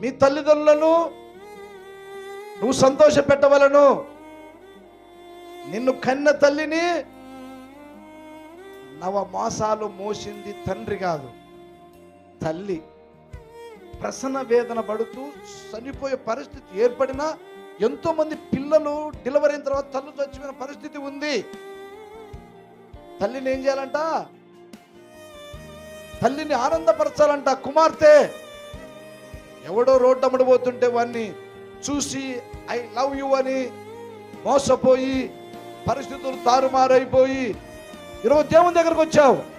మీ తల్లిదండ్రులను నువ్వు సంతోష పెట్టవలను నిన్ను కన్న తల్లిని నవ మోసాలు మోసింది తండ్రి కాదు తల్లి. ప్రసన్న వేదన పడుతూ చనిపోయే పరిస్థితి ఏర్పడినా ఎంతో మంది పిల్లలు డెలివరీ అయిన తర్వాత తల్లి చచ్చిపోయిన పరిస్థితి ఉంది. తల్లిని ఏం చేయాలంట? తల్లిని ఆనందపరచాలంట కుమార్తె. ఎవడో రోడ్డు అమ్ముడు పోతుంటే వాడిని చూసి ఐ లవ్ యు అని మోసపోయి పరిస్థితులు తారుమారైపోయి ఈరోజు దేవుని దగ్గరకు వచ్చావు.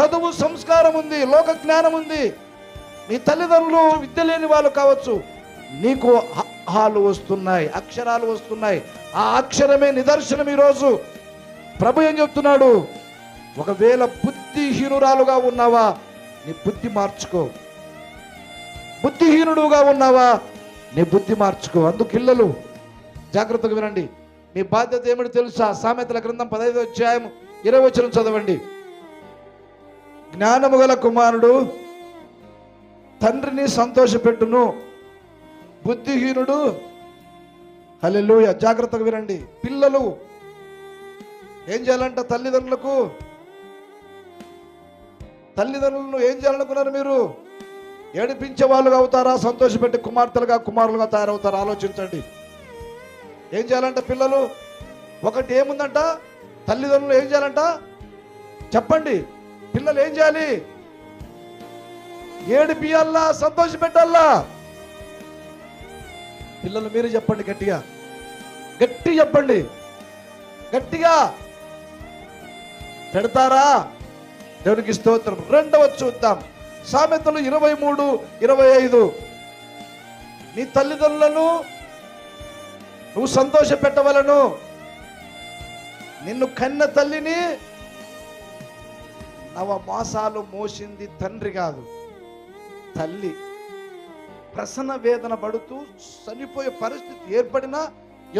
చదువు సంస్కారం ఉంది లోక జ్ఞానం ఉంది. నీ తల్లిదండ్రులు విద్య లేని వాళ్ళు కావచ్చు. నీకు హాలు వస్తున్నాయి అక్షరాలు వస్తున్నాయి. ఆ అక్షరమే నిదర్శనం ఈరోజు. ప్రభు ఏం చెప్తున్నాడు? ఒకవేళ బుద్ధిహీనురాలుగా ఉన్నావా నీ బుద్ధి మార్చుకో. బుద్ధిహీనుడుగా ఉన్నావా? నీ బుద్ధి మార్చుకో. అందుకు ఇళ్ళలు జాగ్రత్తగా వినండి. మీ బాధ్యత ఏమిటి తెలుసా? సామెతల గ్రంథం పదహైదు అధ్యాయం ఇరవై వచ్చిన చదవండి. జ్ఞానము గల కుమారుడు తండ్రిని సంతోషపెట్టును. బుద్ధిహీనుడు. హల్లెలూయా. జాగ్రత్తగా వినండి. పిల్లలు. ఏం చేయాలంట తల్లిదండ్రులకు? తల్లిదండ్రులను ఏం చేయాలనుకున్నారు మీరు? ఏడిపించే వాళ్ళుగా అవుతారా? సంతోషపెట్టి కుమార్తెలుగా కుమారులుగా తయారవుతారా? ఆలోచించండి. ఏం చేయాలంట పిల్లలు? ఒకటి ఏముందంట? తల్లిదండ్రులు ఏం చేయాలంట? చెప్పండి. పిల్లలు ఏం చేయాలి? ఏడిపియాలా సంతోష పెట్టాలా పిల్లలు మీరు చెప్పండి గట్టిగా. గట్టి చెప్పండి. గట్టిగా. పెడతారా? దేవునికి స్తోత్రం. రెండవ చూద్దాం. సామెతలు ఇరవై మూడు ఇరవై ఐదు. నీ తల్లిదండ్రులను నువ్వు సంతోష పెట్టవలను నిన్ను కన్న తల్లిని నవ మాసాలు మోసింది తండ్రి కాదు తల్లి. ప్రసన్న వేదన పడుతూ చనిపోయే పరిస్థితి ఏర్పడినా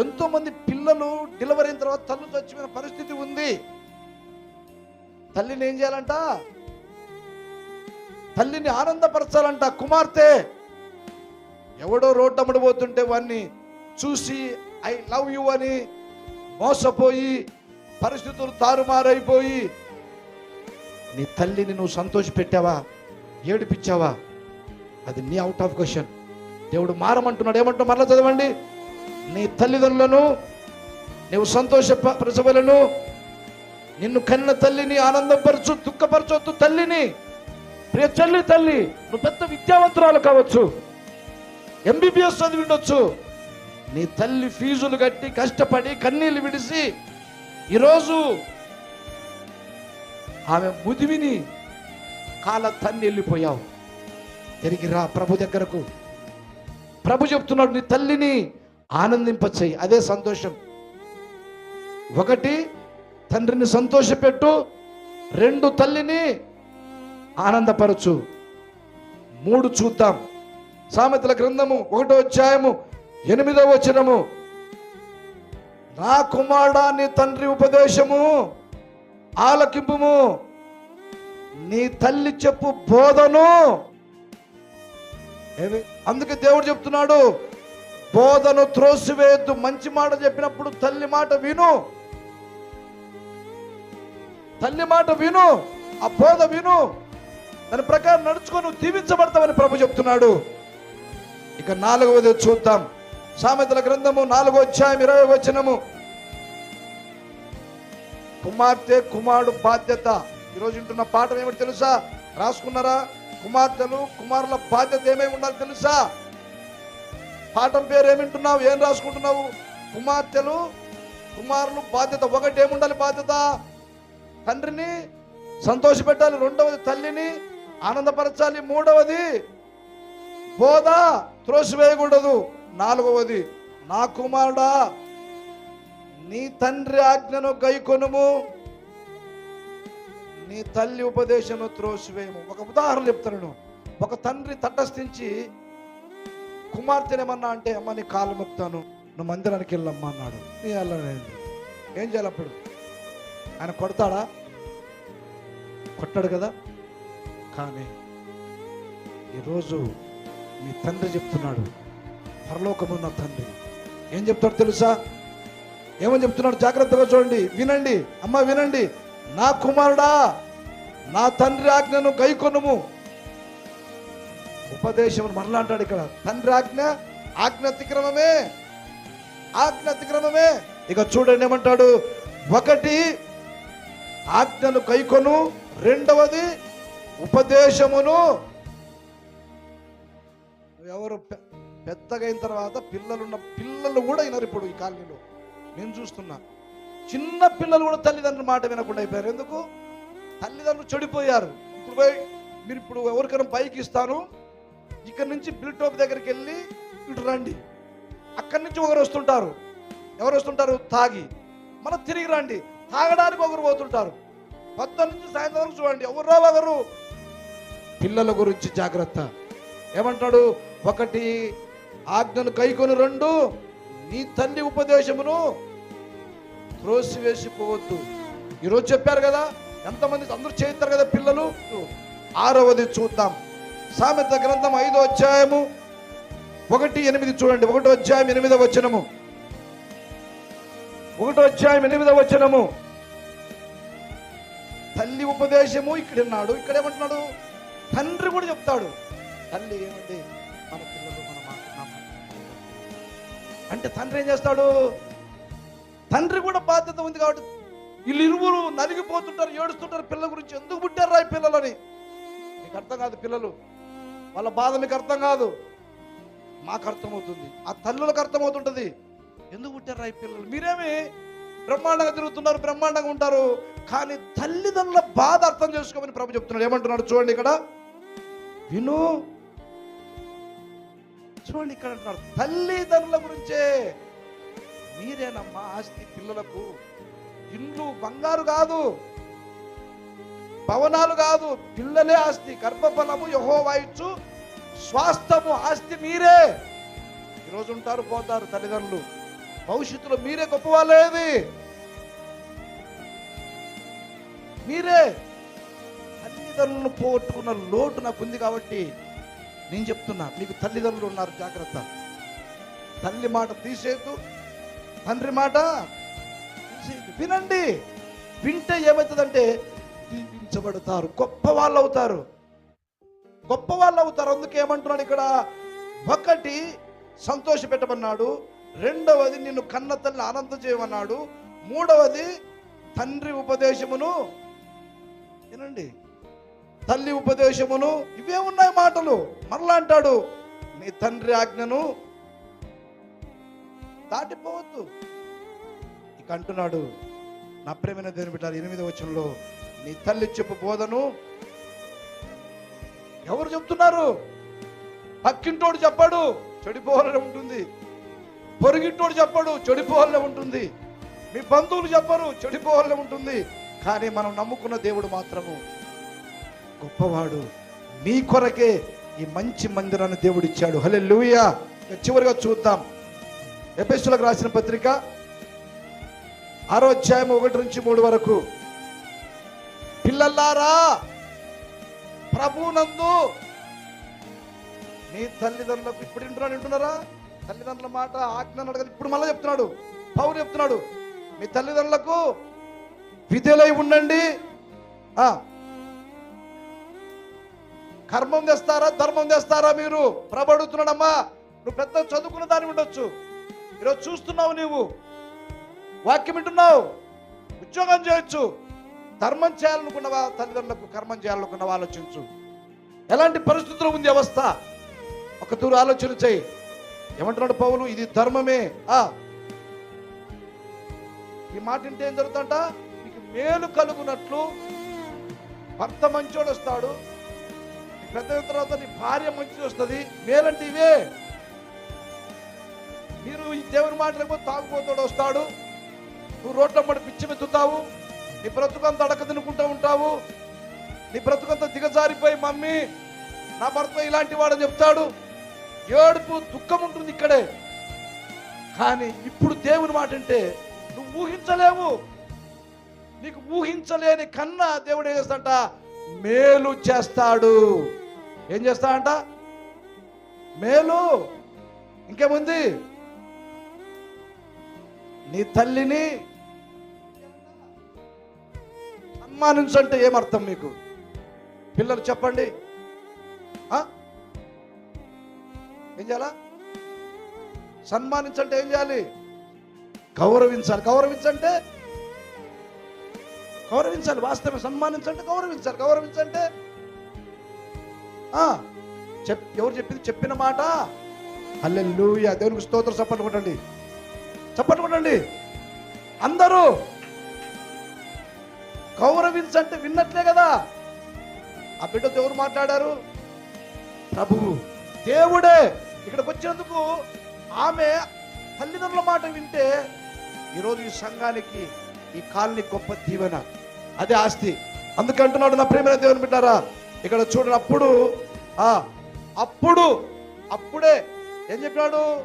ఎంతోమంది పిల్లలు డెలివరీ అయిన తర్వాత తల్లి చచ్చిపోయిన పరిస్థితి ఉంది. తల్లిని ఏం చేయాలంట? తల్లిని ఆనందపరచాలంట కుమార్తె. ఎవడో రోడ్డు పోతుంటే వాడిని చూసి ఐ లవ్ యు అని మోసపోయి పరిస్థితులు తారుమారైపోయి నీ తల్లిని నువ్వు సంతోష పెట్టావా? ఏడిపించావా? అది నీ అవుట్ ఆఫ్ క్వశ్చన్ దేవుడు మారమంటున్నాడు. ఏమంటున్నా మరలా చదవండి. నీ తల్లిదండ్రులను నువ్వు సంతోష ప్రసవలను నిన్ను కన్న తల్లిని ఆనందపరచు దుఃఖపరచొద్దు తల్లిని. ప్రియ తల్లి తల్లి నువ్వు పెద్ద విద్యావంతురాలు కావచ్చు. ఎంబీబీఎస్ చదివి ఉండొచ్చు. నీ తల్లి ఫీజులు కట్టి కష్టపడి కన్నీళ్ళు విడిసి ఈరోజు ఆమె ముదివిని కాల తన్ని వెళ్ళిపోయావు తిరిగి రా ప్రభు దగ్గరకు. ప్రభు చెప్తున్నాడు నీ తల్లిని ఆనందింపచేయి. అదే సంతోషం. ఒకటి తండ్రిని సంతోషపెట్టు. రెండు తల్లిని ఆనందపరచు. మూడు చూద్దాం. సామెతల గ్రంథము ఒకటో అధ్యాయము ఎనిమిదో వచనము. నా కుమారుడా నీ తండ్రి ఉపదేశము ఆలకింపుము. నీ తల్లి చెప్పు బోధను. అందుకే దేవుడు చెప్తున్నాడు బోధను త్రోసివేయద్దు. మంచి మాట చెప్పినప్పుడు తల్లి మాట విను. తల్లి మాట విను ఆ బోధ విను. దాని ప్రకారం నడుచుకొని నువ్వు దీవించబడతావని ప్రభు చెప్తున్నాడు. ఇక నాలుగవది చూద్దాం. సామెతల గ్రంథము నాలుగో అధ్యాయం ఇరవై వచనము. కుమార్తె కుమారుడు బాధ్యత. ఈరోజు వింటున్న పాఠం ఏమిటి తెలుసా? రాసుకున్నారా? కుమార్తెలు కుమారుల బాధ్యత ఏమేమి ఉండాలి తెలుసా? పాఠం పేరు ఏమింటున్నావు ఏం రాసుకుంటున్నావు? కుమార్తెలు కుమారులు బాధ్యత ఒకటి ఏముండాలి బాధ్యత? తండ్రిని సంతోషపెట్టాలి. రెండవది తల్లిని ఆనందపరచాలి. మూడవది బోధ త్రోసివేయకూడదు. నాలుగవది నా కుమారుడా నీ తండ్రి ఆజ్ఞను గైకొనుము. నీ తల్లి ఉపదేశము త్రోసివేయము. ఒక ఉదాహరణ చెప్తాను ఒక తండ్రి తటస్థించి కుమార్తెనేమన్నా అంటే అమ్మ నీ కాలు మొక్తాను నువ్వు మందిరానికి వెళ్ళమ్మా అన్నాడు. నీ వెళ్ళలేదు ఏం చేయాలి అప్పుడు? ఆయన కొడతాడా? కొట్టాడు కదా? కానీ ఈరోజు మీ తండ్రి చెప్తున్నాడు పరలోకమున్న తండ్రి. ఏం చెప్తాడు తెలుసా? ఏమని చెప్తున్నాడు? జాగ్రత్తగా చూడండి వినండి. అమ్మ వినండి. నా కుమారుడా నా తండ్రి ఆజ్ఞను గైకొనుము ఉపదేశం మరలా అంటాడు ఇక్కడ. తండ్రి ఆజ్ఞ ఆజ్ఞ అతిక్రమమే ఆజ్ఞ అతిక్రమమే ఇక చూడండి ఏమంటాడు? ఒకటి ఆజ్ఞను కైకొను. రెండవది ఉపదేశమును ఎవరు పె- పెద్దగా అయిన తర్వాత పిల్లలున్న పిల్లలు కూడా అయినారు ఇప్పుడు ఈ కాలనీలో. నేను చూస్తున్నా. చిన్న పిల్లలు కూడా తల్లిదండ్రుల మాట వినకుండా అయిపోయారు. ఎందుకు? తల్లిదండ్రులు చెడిపోయారు. ఇప్పుడు పోయి మీరు ఇప్పుడు ఎవరికైనా బైక్ ఇస్తాను. ఇక్కడ నుంచి బిల్టోప్ దగ్గరికి వెళ్ళి ఇటు రండి. అక్కడి నుంచి ఒకరు వస్తుంటారు. ఎవరు వస్తుంటారు? తాగి. మళ్ళీ తిరిగి రండి. తాగడానికి ఒకరు పోతుంటారు. పొద్దున్న నుంచి సాయంత్రం వరకు చూడండి. ఎవరు ఒకరు పిల్లల గురించి జాగ్రత్త. ఏమంటాడు? ఒకటి ఆజ్ఞను కైకొని రెండు నీ తల్లి ఉపదేశమును త్రోసివేసిపోవద్దు. ఈరోజు చెప్పారు కదా ఎంతమంది అందరూ చేస్తారు కదా పిల్లలు? ఆరవది చూద్దాం. సామెత గ్రంథం ఐదో అధ్యాయము ఒకటి ఎనిమిది చూడండి. ఒకటో అధ్యాయం ఎనిమిదో వచనము. ఒకటో అధ్యాయం ఎనిమిదో వచనము. తల్లి ఉపదేశము ఇక్కడ ఉన్నాడు ఇక్కడేమంటున్నాడు తండ్రి కూడా చెప్తాడు తల్లి ఏముంది? మన పిల్లలు మన అంటే తండ్రి ఏం చేస్తాడు? తండ్రి కూడా బాధ్యత ఉంది కాబట్టి వీళ్ళు ఇరువురు నలిగిపోతుంటారు ఏడుస్తుంటారు పిల్లల గురించి ఎందుకు పుట్టారా ఈ పిల్లలని? మీకు అర్థం కాదు పిల్లలు. వాళ్ళ బాధ మీకు అర్థం కాదు. మాకు అర్థమవుతుంది. ఆ తల్లులకు అర్థమవుతుంటుంది. ఎందుకు పుట్టారా ఈ పిల్లలు? మీరేమి బ్రహ్మాండంగా తిరుగుతున్నారు బ్రహ్మాండంగా ఉంటారు కానీ తల్లిదండ్రుల బాధ అర్థం చేసుకోమని ప్రభు చెప్తున్నాడు. ఏమంటున్నాడు చూడండి ఇక్కడ. విను చూడండి ఇక్కడ అంటున్నాడు తల్లిదండ్రుల గురించే. మీరేనమ్మా ఆస్తి పిల్లలకు ఇండ్లు బంగారు కాదు భవనాలు కాదు పిల్లలే ఆస్తి గర్భఫలము యహోవా ఇచ్చు స్వాస్థము ఆస్తి మీరే. ఈరోజు ఉంటారు పోతారు తల్లిదండ్రులు. భవిష్యత్తులో మీరే గొప్ప మీరే. తల్లిదండ్రులను పోగొట్టుకున్న లోటు నాకు ఉంది కాబట్టి నేను చెప్తున్నా మీకు తల్లిదండ్రులు ఉన్నారు జాగ్రత్త. తల్లి మాట తీసేయద్దు తండ్రి మాట వినండి వింటే ఏమవుతుందంటే దీవించబడతారు గొప్ప వాళ్ళు అవుతారు. గొప్ప వాళ్ళు అవుతారు అందుకే ఏమంటున్నాడు ఇక్కడ? ఒకటి సంతోష పెట్టమన్నాడు రెండవది నిన్ను కన్న తల్లి ఆనందం చేయమన్నాడు మూడవది తండ్రి ఉపదేశమును వినండి. తల్లి ఉపదేశమును ఇవే ఉన్నాయి మాటలు. మరలా అంటాడు నీ తండ్రి ఆజ్ఞను దాటిపోవద్దు. ఇక అంటున్నాడు నా ప్రేమైన దేవుని బిడ్డారు ఎనిమిది వచనంలో నీ తల్లి చెప్పు బోధను ఎవరు చెప్తున్నారు? పక్కింటోడు చెప్పాడు చెడిపోవాలనే ఉంటుంది. పొరుగింటోడు చెప్పాడు చెడిపోవాలనే ఉంటుంది. మీ బంధువులు చెప్పరు చెడిపోవాలనే ఉంటుంది. కానీ మనం నమ్ముకున్న దేవుడు మాత్రము గొప్పవాడు. మీ కొరకే ఈ మంచి మందిరాన్ని దేవుడు ఇచ్చాడు హలే లూయా చివరిగా చూద్దాం. ఎపిస్తులకు రాసిన పత్రిక ఆరో అధ్యాయం ఒకటి నుంచి మూడు వరకు. పిల్లల్లారా ప్రభునందు మీ తల్లిదండ్రులకు ఇప్పుడు వింటున్నాడు వింటున్నారా? తల్లిదండ్రుల మాట ఆజ్ఞ అడగదు. ఇప్పుడు మళ్ళీ చెప్తున్నాడు. పౌరు చెప్తున్నాడు. మీ తల్లిదండ్రులకు విధులై ఉండండి. ఆ కర్మం తెస్తారా ధర్మం తెస్తారా మీరు? ప్రబడుతున్నాడమ్మా నువ్వు పెద్ద చదువుకున్న దాని ఉండొచ్చు. ఈరోజు చూస్తున్నావు నీవు. వాక్యం వింటున్నావు. ఉద్యోగం చేయొచ్చు. ధర్మం చేయాలనుకున్నవా తల్లిదండ్రులకు కర్మం చేయాలనుకున్నవా ఆలోచించు. ఎలాంటి పరిస్థితుల్లో ఉంది అవస్థ? ఒక దూరు ఆలోచన చేయి. ఏమంటున్నాడు పౌలు? ఇది ధర్మమే. ఆ. ఈ మాట వింటే ఏం జరుగుతుందంట? మీకు మేలు కలుగునట్లు భర్త మంచోడు వస్తాడు పెద్ద తర్వాత నీ భార్య మంచిది వస్తుంది. మేలంటే ఇవే మీరు ఈ దేవుని మాట తాగుపోతాడు వస్తాడు. నువ్వు రోడ్ల పడి పిచ్చి మెత్తుతావు. నీ బ్రతుకంతా అడక తినుకుంటూ ఉంటావు. నీ బ్రతుకంతా దిగజారిపోయి మమ్మీ నా భర్త ఇలాంటి వాడని చెప్తాడు. ఏడుపు దుఃఖం ఉంటుంది ఇక్కడే. కానీ ఇప్పుడు దేవుని మాట అంటే నువ్వు ఊహించలేవు. నీకు ఊహించలేని కన్నా దేవుడు ఏం చేస్తాడంట? మేలు చేస్తాడు. ఏం చేస్తాడంట? మేలు. ఇంకేముంది? నీ తల్లిని సన్మానించంటే ఏమర్థం మీకు? పిల్లలు చెప్పండి. ఆ? ఏం చేయాలా? సన్మానించంటే ఏం చేయాలి? గౌరవించాలి. గౌరవించంటే గౌరవించాలి వాస్తవం సన్మానించండి గౌరవించాలి. గౌరవించంటే? ఆ, చెప్ ఎవరు చెప్పింది? చెప్పిన మాట. హల్లెలూయా. దేవునికి స్తోత్రం చప్పట్లు కొట్టండి. చప్పట్లు కొట్టండి. అందరూ గౌరవించంటే విన్నట్లే కదా. ఆ బిడ్డతో ఎవరు మాట్లాడారు? ప్రభువు. దేవుడే. ఇక్కడికి వచ్చినందుకు ఆమె తల్లిదండ్రుల మాట వింటే ఈరోజు ఈ సంఘానికి ఈ కాలనీ గొప్ప దీవెన. అదే ఆస్తి. అందుకంటున్నాడు నా ప్రేమైన దేవుని బిడ్డారా ఇక్కడ చూడండి అప్పుడు ఆ అప్పుడు అప్పుడే ఏం చెప్పినాడు?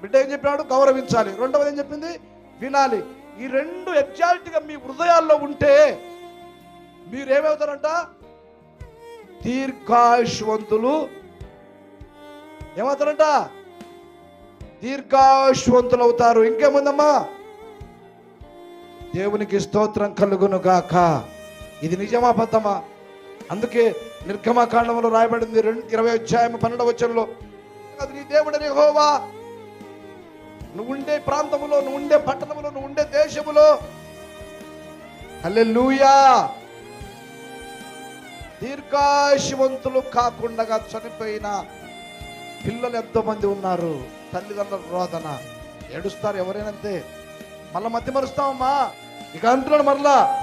బిడ్డ ఏం చెప్పినాడు? గౌరవించాలి. రెండవది ఏం చెప్పింది? వినాలి. ఈ రెండు ఎగ్జాక్ట్గా మీ హృదయాల్లో ఉంటే మీరేమవుతారంట? దీర్ఘాయుష్వంతులు. ఏమవుతారంట? దీర్ఘాయుష్వంతులు అవుతారు ఇంకేముందమ్మా? దేవునికి స్తోత్రం కలుగును గాక. ఇది నిజమాబద్ధమా అందుకే నిర్గమకాండంలో రాయబడింది రెండు ఇరవై అధ్యాయం పన్నెండవ వచ్చంలో అది నీ దేవుడని హోవా నువ్వు ఉండే ప్రాంతములో నువ్వు ఉండే పట్టణములో నువ్వు ఉండే దేశములో. హల్లెలూయా. దీర్ఘాయుషవంతులు కాకుండా చనిపోయిన పిల్లలు ఎంతో మంది ఉన్నారు? తల్లిదండ్రుల రోదన. ఏడుస్తారు ఎవరైనా అంతే. మళ్ళీ మధ్య మరుస్తామమ్మా ఇక అంటున్నాడు మరలా.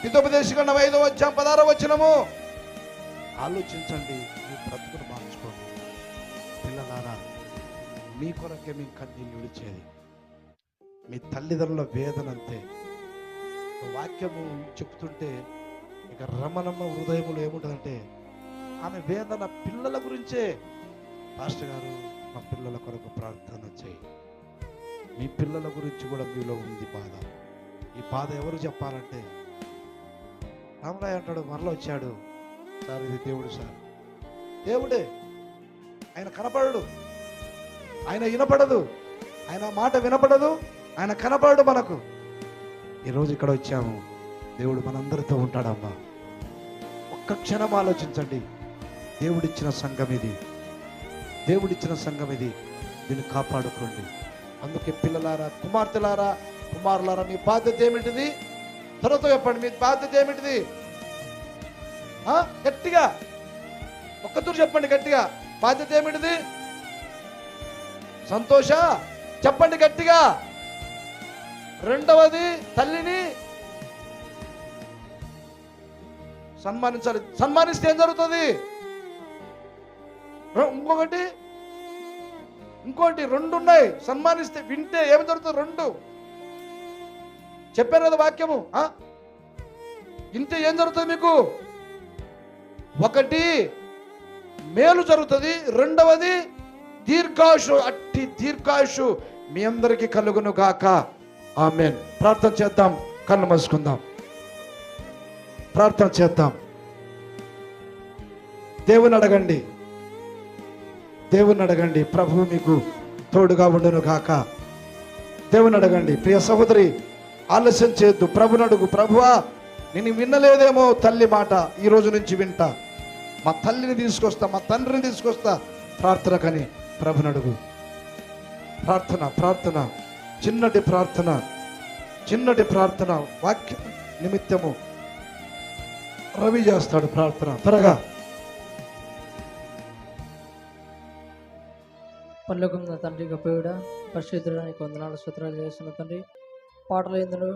హితోపదేశం ఐదో వచ్చాం పదారో వచ్చినము ఆలోచించండి మీ బ్రతుకును మార్చుకోండి. పిల్లలారా మీ కొరకే మేము కన్నీళ్ళు విడిచేది. మీ తల్లిదండ్రుల వేదన అంతే. వాక్యము చెప్తుంటే ఇక రమణమ్మ హృదయములో ఏముంటుందంటే ఆమె వేదన పిల్లల గురించే. పాస్టర్ గారు మా పిల్లల కొరకు ప్రార్థన చేయి. మీ పిల్లల గురించి కూడా మీలో ఉంది బాధ. ఈ బాధ ఎవరు చెప్పాలంటే? రామరాయ్ అంటాడు మరల వచ్చాడు. సార్ ఇది దేవుడు సార్. దేవుడే ఆయన కనపడడు. ఆయన వినపడదు. ఆయన మాట వినపడదు. ఆయన కనపడడు మనకు. ఈరోజు ఇక్కడ వచ్చాము. దేవుడు మనందరితో ఉంటాడమ్మా. ఒక్క క్షణం ఆలోచించండి. దేవుడిచ్చిన సంఘం ఇది. దేవుడిచ్చిన సంఘం ఇది. దీన్ని కాపాడుకోండి. అందుకే పిల్లలారా కుమార్తెలారా కుమారులారా మీ బాధ్యత ఏమిటిది? త్వరతో చెప్పండి మీ బాధ్యత ఏమిటిది? గట్టిగా. ఒక్కతూరు చెప్పండి గట్టిగా. బాధ్యత ఏమిటిది? సంతోష. చెప్పండి గట్టిగా. రెండవది తల్లిని సన్మానించాలి. సన్మానిస్తే ఏం జరుగుతుంది? ఇంకొకటి ఇంకోటి రెండు ఉన్నాయి సన్మానిస్తే వింటే ఏమి జరుగుతుంది? రెండు. చెప్పారు కదా వాక్యము ఆ? ఏం జరుగుతుంది మీకు? ఒకటి మేలు జరుగుతుంది రెండవది దీర్ఘాయుషు అట్టి దీర్ఘాయుషు మీ అందరికీ కలుగును గాక. ఆమెన్. ప్రార్థన చేద్దాం కన్ను మసుకుందాం. ప్రార్థన చేద్దాం. దేవుని అడగండి. దేవుని అడగండి. ప్రభువు మీకు తోడుగా ఉండును గాక. దేవుని అడగండి. ప్రియ సహోదరి ఆలస్యం చేయొద్దు. ప్రభుని అడుగు. ప్రభువా నేను వినలేదేమో తల్లి మాట. ఈ రోజు నుంచి వింటా. మా తల్లిని తీసుకొస్తా మా తండ్రిని తీసుకొస్తా. ప్రార్థన కని ప్రభుని అడుగు. ప్రార్థన ప్రార్థన. చిన్నటి ప్రార్థన. చిన్నటి ప్రార్థన. వాక్యం నిమిత్తము రవి చేస్తాడు ప్రార్థన. త్వరగా. పరలోకం తండ్రి గొప్పవిడ పరిశుద్ధుడానికి వందనాలు సూత్రాలు చేస్తున్న తండ్రి. పాటలు ఎందును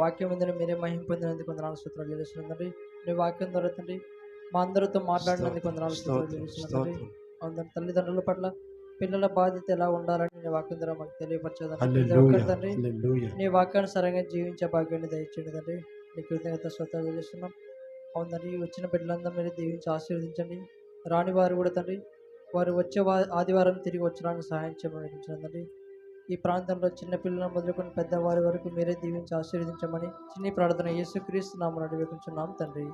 వాక్యం ఎందును మీరే మహిం పొందినందుకు వందనాలు సూత్రాలు తండ్రి. నీ వాక్యం ద్వారా తండ్రి మా అందరితో మాట్లాడినందుకు వందనాలు సూత్రాలు. అందరి తల్లిదండ్రుల పట్ల పిల్లల బాధ్యత ఎలా ఉండాలని నీ వాక్యం ద్వారా మాకు తెలియపరచేదండి తండ్రి. నీ వాక్యానుసారంగా జీవించే భాగ్యాన్ని దయచేయండి తండ్రి. నీ కృతజ్ఞత స్తోత్రాలు చేస్తున్నాం అవును తండ్రి ఈ వచ్చిన బిడ్డలందరూ మీరు దీవించి ఆశీర్వదించండి. రాని వారు కూడా తండ్రి వారు వచ్చే ఆదివారం తిరిగి వచ్చడానికి సహాయం చేయమని తండ్రి. ఈ ప్రాంతంలో చిన్నపిల్లలను మొదలుకొని పెద్దవారి వరకు మీరే దీవించి ఆశీర్వదించమని చిన్ని ప్రార్థన యేసుక్రీస్తు నామని అడిగి తండ్రి.